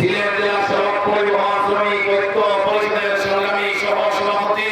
সিলেট জেলা সড়ক পরিবহন শ্রমিক ঐক্য পরিষদের সংগ্রামী সহ সভাপতি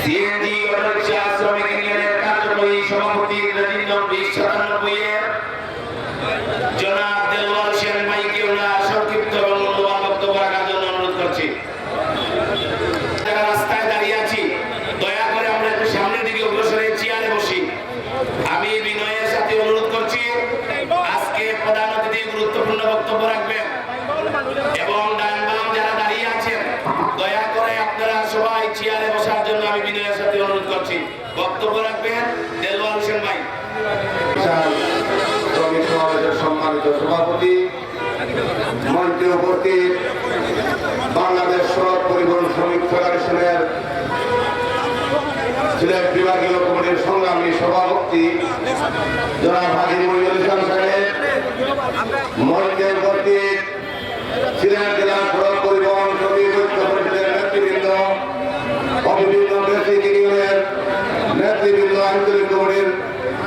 সিএনজি অটোরিকশা শ্রমিক ইউনিয়নের কার্যকরী সভাপতি রবীন্দ্র বিশ সাতানব্বই এর জনাব দেলওয়ার হোসেন ভাইকে ওরা সংক্ষিপ্ত এবং মূল্যবান বক্তব্য রাখার জন্য অনুরোধ করছি যারা রাস্তায় দাঁড়িয়ে আছি দয়া করে আমরা একটু সামনের দিকে অগ্রসর হয়ে চেয়ারে বসি আমি বিনয়ের সাথে অনুরোধ করছি আজকে প্রধান অতিথি গুরুত্বপূর্ণ বক্তব্য রাখবেন এবং ডান বাম যারা দাঁড়িয়ে আছেন দয়া করে আপনারা সবাই চেয়ারে বসার জন্য আমি বিনয়ের সাথে অনুরোধ করছি বক্তব্য রাখবেন দেলওয়ার হোসেন ভাই। শ্রমিক সমাবেশের সম্মানিত সভাপতি মঞ্চে উপস্থিত বাংলাদেশ সড়ক পরিবহন শ্রমিক ফেডারেশনের সিলেট বিভাগীয় কমিটির সংগ্রামী সভাপতি জনাব হাজি মহিনুল ইসলাম সাহেব মঞ্চে উপস্থিত সিলেট জেলা সড়ক পরিবহন শ্রমিক ঐক্য পরিষদের নেতৃবৃন্দ অভিন্ন বেসিক ইউনিয়নের নেতৃবৃন্দ আঞ্চলিক কমিটির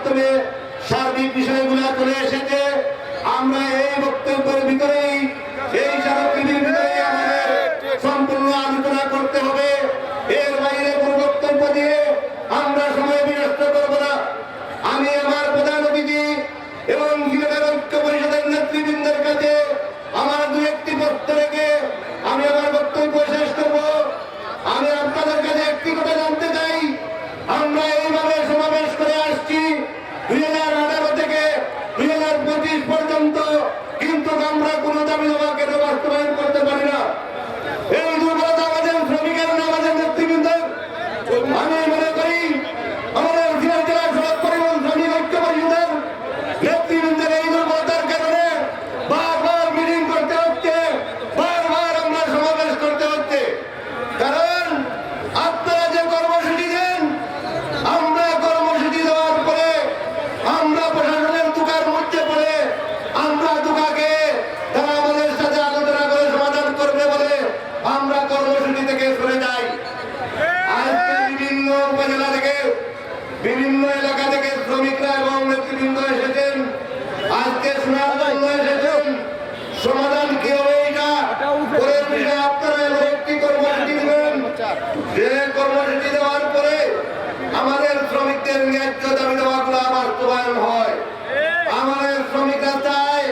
মাধ্যমে সার্বিক বিষয়গুলো চলে এসেছে। আমরা এই বক্তব্যের ভিতরেই এই সারকৃতির ভিতরেই আমাদের সম্পূর্ণ আলোচনা করতে হবে এর বাইরে কোনো বক্তব্য দিয়ে আমরা সময় বিনষ্ট করব না আমি আমার প্রধান অতিথি এবং সিলেটের ঐক্য পরিষদের নেতৃবৃন্দের কাছে আমার দু একটি প্রশ্ন রেখে আমি আমার বক্তব্য শেষ করব আমি আপনাদের কাছে একটি কথা জানতে চাই আমরা এইভাবে সমাবেশ করে আসছি দুই হাজার আঠারো থেকে দুই হাজার পঁচিশ পর্যন্ত কিন্তু আমরা কোনো দাবি দাবা কেন বাস্তবায়ন করতে পারি না এই দুর্বলতা আমাদের শ্রমিকের না আমাদের নেতৃবৃন্দের আমি মনে করি আমাদের সিলেট জেলা সড়ক পরিবহন শ্রমিক ঐক্য পরিষদের নেতৃবৃন্দের এই দুর্বলতার কারণে বারবার মিটিং করতে হচ্ছে বারবার আমরা সমাবেশ করতে হচ্ছে কারণ আপনারা যে কর্মসূচি দেন আমরা কর্মসূচি দেওয়ার পরে আমরা প্রশাসনের দুকার মধ্যে পড়ে আমরা দুকাকে তারা আমাদের সাথে আলোচনা করে সমাধান করবে বলে আমরা কর্মসূচি থেকে সরে যাই আজকে বিভিন্ন উপজেলা থেকে বিভিন্ন এলাকা থেকে শ্রমিকরা এবং নেতৃবৃন্দ এসেছেন আজকে শোনার জন্য এসেছেন সমাধান কি হবে এটা পরের বিষয়ে আপনারা এবার একটি কর্মসূচি দেবেন যে কর্মসূচি দেওয়ার পরে আমাদের শ্রমিকদের ন্যায্য দাবি দেওয়াগুলো বাস্তবায়ন হয়। আমাদের শ্রমিকরা চায়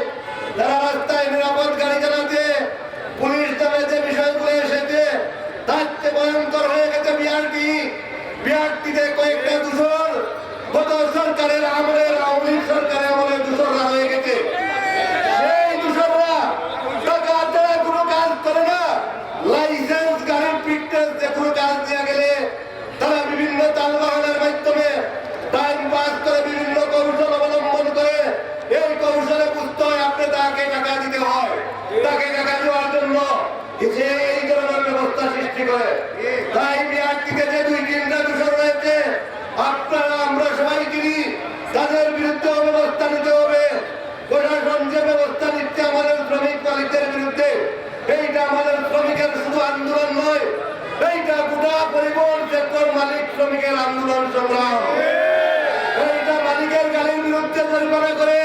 তারা রাস্তায় নিরাপদ গাড়ি চালাতে, পুলিশ দলের যে বিষয়গুলো এসেছে তার চেয়ে ভয়ঙ্কর হয়ে গেছে বিআরটি বিআরটিতে কয়েকটা দূষণ, গত সরকারের আমলের আওয়ামী সরকারের আমলে দূষণরা হয়ে গেছে। সেই দূষণরা টাকা ছাড়া কোনো কাজ করে না। লাইসেন্স, গাড়ির ফিটনেস যে তাকে টাকা দিতে হয়। তাকে টাকা দেওয়ার জন্য এই ধরনের ব্যবস্থা সৃষ্টি করে। তাই বিআরটিতে যে দুই তিনটা দূষণ রয়েছে, আপনারা, আমরা সবাই চিনি, তাদের বিরুদ্ধে ব্যবস্থা নিতে হবে। প্রশাসন যে ব্যবস্থা নিচ্ছে আমাদের শ্রমিক মালিকদের বিরুদ্ধে, এইটা আমাদের শ্রমিকের শুধু আন্দোলন নয়, এইটা গোটা পরিবহন সেক্টর মালিক শ্রমিকের আন্দোলন সংগ্রাম। এইটা মালিকের গাড়ির বিরুদ্ধে জরিমানা করে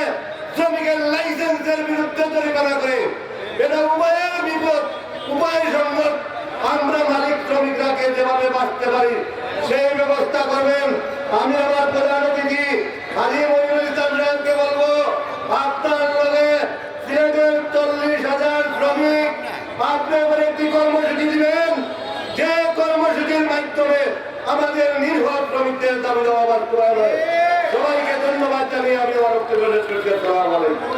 শ্রমিকের লাইসেন্সের বিরুদ্ধে জরিমানা করে। এটা উভয়ের বিপদ, উভয় সম্মত আমরা মালিক শ্রমিকরাকে যেভাবে বাঁচতে পারি, সেই ব্যবস্থা করবেন। আমি আমার প্রধান অতিথি হাজি মহিনুল ইসলাম সাহেবকে বলব, আপনার লগে সিলেটের চল্লিশ হাজার শ্রমিক আপনি এবার একটি কর্মসূচি দিবেন। যে কর্মসূচির মাধ্যমে আমাদের নির্ভর শ্রমিকদের দাবি দেওয়া বাস্তবায়ন হয়। সবাইকে ধন্যবাদ জানিয়ে আমি আমার বক্তব্য শেষ করছি। আসসালাম আলাইকুম।